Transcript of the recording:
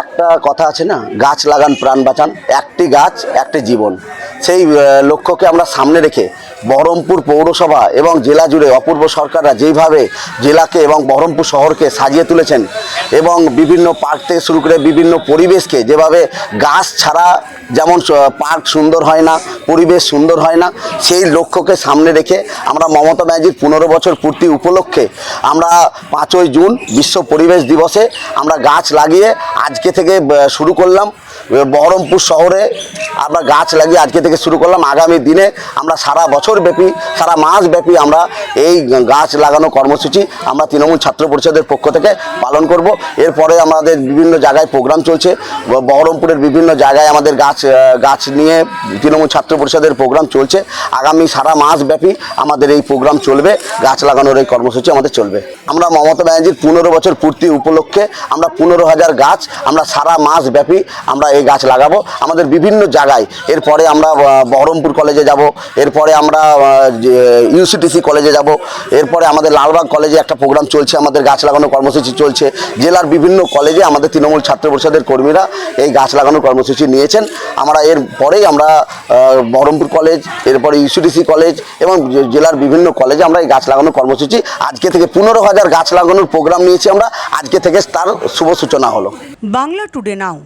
একটা কথা আছে না গাছ লাগান প্রাণ বাঁচান। একটি গাছ একটি জীবন। সেই লক্ষ্যকে আমরা সামনে রেখে বহরমপুর পৌরসভা এবং জেলা জুড়ে অপূর্ব সরকাররা যেইভাবে জেলাকে এবং বহরমপুর শহরকে সাজিয়ে তুলেছেন এবং বিভিন্ন পার্ক থেকে শুরু করে বিভিন্ন পরিবেশকে যেভাবে গাছ ছাড়া যেমন পার্ক সুন্দর হয় না, পরিবেশ সুন্দর হয় না, সেই লক্ষ্যকে সামনে রেখে আমরা মমতা ব্যানার্জির পনেরো বছর পূর্তি উপলক্ষে আমরা পাঁচই জুন বিশ্ব পরিবেশ দিবসে আমরা গাছ লাগিয়ে আজকে থেকে শুরু করলাম। বহরমপুর শহরে আমরা গাছ লাগিয়ে আজকে থেকে শুরু করলাম। আগামী দিনে আমরা সারা বছর ব্যাপী সারা মাস ব্যাপী আমরা এই গাছ লাগানো কর্মসূচি আমরা তৃণমূল ছাত্র পরিষদের পক্ষ থেকে পালন করব। এরপরে আমাদের বিভিন্ন জায়গায় প্রোগ্রাম চলছে। বহরমপুরের বিভিন্ন জায়গায় আমাদের গাছ গাছ নিয়ে তৃণমূল ছাত্র পরিষদের প্রোগ্রাম চলছে। আগামী সারা মাস ব্যাপী আমাদের এই প্রোগ্রাম চলবে। গাছ লাগানোর এই কর্মসূচি আমাদের চলবে। আমরা মমতা ব্যানার্জির পনেরো বছর পূর্তি উপলক্ষে আমরা পনেরো হাজার গাছ আমরা সারা মাস ব্যাপী আমরা এই গাছ লাগাবো। আমাদের বিভিন্ন জায়গায় এরপরে আমরা বহরমপুর কলেজে যাব। এরপরে আমরা ইউসিটিসি কলেজে যাব। এরপরে আমাদের লালবাগ কলেজে একটা প্রোগ্রাম চলছে, আমাদের গাছ লাগানো কর্মসূচি চলছে। জেলার বিভিন্ন কলেজে আমাদের তৃণমূল ছাত্র পরিষদের কর্মীরা এই গাছ লাগানোর কর্মসূচি নিয়েছেন। আমরা এর পরেই আমরা বহরমপুর কলেজ, এরপরে ইউসিডিসি কলেজ এবং জেলার বিভিন্ন কলেজে আমরা এই গাছ লাগানোর কর্মসূচি, আজকে থেকে পনেরো হাজার গাছ লাগানোর প্রোগ্রাম নিয়েছি আমরা। আজকে থেকে তার শুভ সূচনা হলো। Bangla today now.